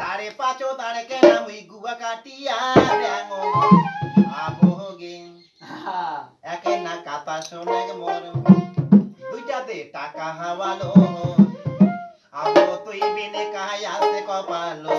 তারে পাচো, তারে কেনা মুই গুয়া কাটিয়া দেঙো আবহগে একে না কাতা শোনে মোর। দুইটাতে টাকা হাওয়ালো। আবো তুই বিনে কাহাই আছে কপালো।